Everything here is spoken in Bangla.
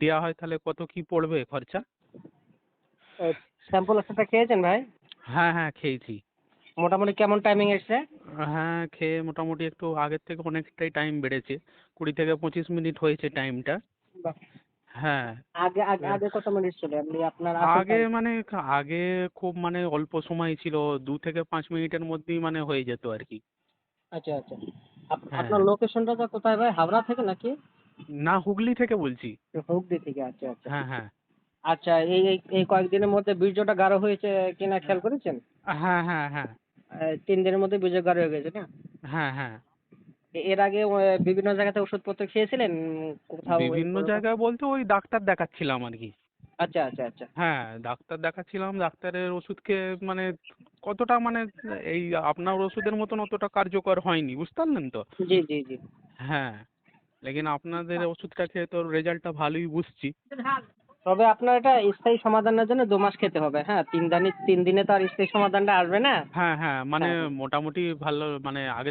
দেওয়া হয় তাহলে কত কি পড়বে খরচা? স্যাম্পল ওষুধটা খেয়েছেন ভাই? হ্যাঁ হ্যাঁ খেয়েছি। মোটামুটি কেমন টাইমিং এসছে? হ্যাঁ খেয়ে মোটামুটি একটু আগের থেকে অনেকটাই টাইম বেড়েছে। কুড়ি থেকে পঁচিশ মিনিট হয়েছে টাইমটা। হ্যাঁ। আগে আগে আগে কত মিনিট ছিল আপনি আপনার আগে মানে আগে খুব মানে অল্প সময় ছিল দু থেকে পাঁচ মিনিটের মধ্যেই মানে হয়ে যেত আর কি। আচ্ছা আচ্ছা। হ্যাঁ। আপনার লোকেশনটা কোথায় ভাই? হাওড়া থেকে নাকি? না হুগলি থেকে বলছি। হুগলি থেকে আচ্ছা আচ্ছা। হ্যাঁ হ্যাঁ। আচ্ছা এই এই এই কয়েকদিনের মধ্যে বীর্যটা গাঢ় হয়েছে কিনা খেয়াল করেছেন? হ্যাঁ হ্যাঁ হ্যাঁ। তিন দিনের মধ্যে বীর্য গাঢ় হয়ে গেছে না? হ্যাঁ হ্যাঁ। এর আগে বিভিন্ন জায়গাতে ওষুধপত্র খেয়েছিলেন? কোথাও বিভিন্ন জায়গায় বলতে ওই ডাক্তার দেখাচ্ছিলাম আর কি। আচ্ছা আচ্ছা আচ্ছা। হ্যাঁ ডাক্তার দেখাচ্ছিলাম ডাক্তারের ওষুধ খেয়ে মানে কতটা মানে এই আপনার ওষুধের মতন অতটা কার্যকর হয়নি বুঝতে পারলেন তো? জি জি জি। হ্যাঁ। লেকিন আপনাদের ওষুধটা খেয়ে তো রেজাল্টটা ভালোই বুঝছি। তবে আপনার এটা স্থায়ী সমাধানের জন্য দু মাস খেতে হবে হ্যাঁ? তিন দিনে তিন দিনে তো আর স্থায়ী সমাধানটা আসবে না? হ্যাঁ হ্যাঁ মানে হ্যাঁ। মোটামুটি ভালো মানে আগে